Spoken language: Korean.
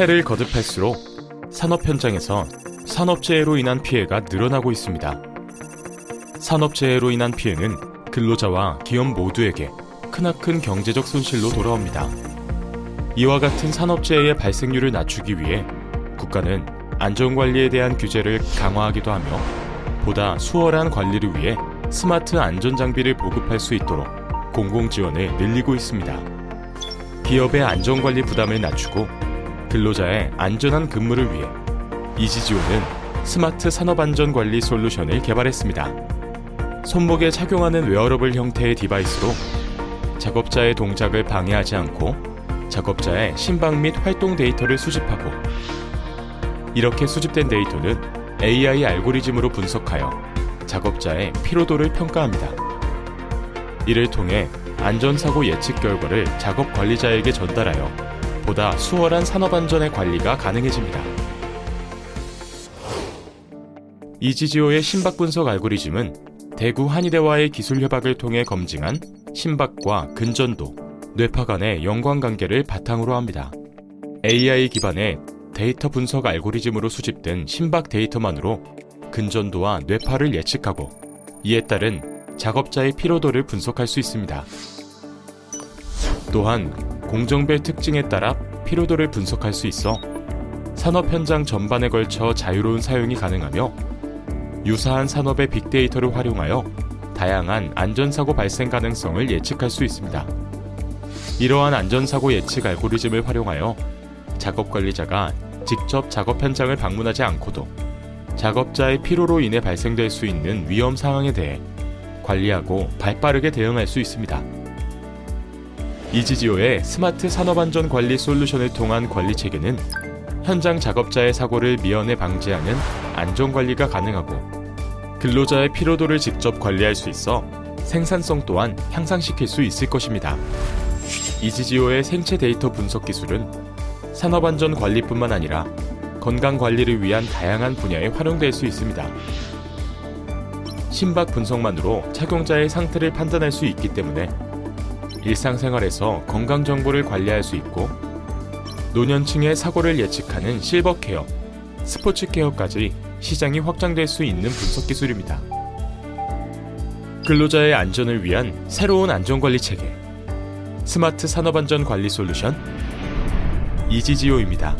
해를 거듭할수록 산업 현장에서 산업재해로 인한 피해가 늘어나고 있습니다. 산업재해로 인한 피해는 근로자와 기업 모두에게 크나큰 경제적 손실로 돌아옵니다. 이와 같은 산업재해의 발생률을 낮추기 위해 국가는 안전관리에 대한 규제를 강화하기도 하며 보다 수월한 관리를 위해 스마트 안전장비를 보급할 수 있도록 공공지원을 늘리고 있습니다. 기업의 안전관리 부담을 낮추고 근로자의 안전한 근무를 위해 이지지오는 스마트 산업안전관리 솔루션을 개발했습니다. 손목에 착용하는 웨어러블 형태의 디바이스로 작업자의 동작을 방해하지 않고 작업자의 심박 및 활동 데이터를 수집하고 이렇게 수집된 데이터는 AI 알고리즘으로 분석하여 작업자의 피로도를 평가합니다. 이를 통해 안전사고 예측 결과를 작업 관리자에게 전달하여 보다 수월한 산업 안전의 관리가 가능해집니다. 이지지오의 심박 분석 알고리즘은 대구 한의대와의 기술 협약을 통해 검증한 심박과 근전도, 뇌파 간의 연관관계를 바탕으로 합니다. AI 기반의 데이터 분석 알고리즘으로 수집된 심박 데이터만으로 근전도와 뇌파를 예측하고 이에 따른 작업자의 피로도를 분석할 수 있습니다. 또한 공정별 특징에 따라 피로도를 분석할 수 있어 산업 현장 전반에 걸쳐 자유로운 사용이 가능하며 유사한 산업의 빅데이터를 활용하여 다양한 안전사고 발생 가능성을 예측할 수 있습니다. 이러한 안전사고 예측 알고리즘을 활용하여 작업 관리자가 직접 작업 현장을 방문하지 않고도 작업자의 피로로 인해 발생될 수 있는 위험 상황에 대해 관리하고 발빠르게 대응할 수 있습니다. 이지지오의 스마트 산업안전 관리 솔루션을 통한 관리 체계는 현장 작업자의 사고를 미연에 방지하는 안전관리가 가능하고 근로자의 피로도를 직접 관리할 수 있어 생산성 또한 향상시킬 수 있을 것입니다. 이지지오의 생체 데이터 분석 기술은 산업안전 관리뿐만 아니라 건강 관리를 위한 다양한 분야에 활용될 수 있습니다. 심박 분석만으로 착용자의 상태를 판단할 수 있기 때문에 일상생활에서 건강 정보를 관리할 수 있고 노년층의 사고를 예측하는 실버 케어, 스포츠 케어까지 시장이 확장될 수 있는 분석 기술입니다. 근로자의 안전을 위한 새로운 안전관리 체계, 스마트 산업안전 관리 솔루션 이지지오입니다.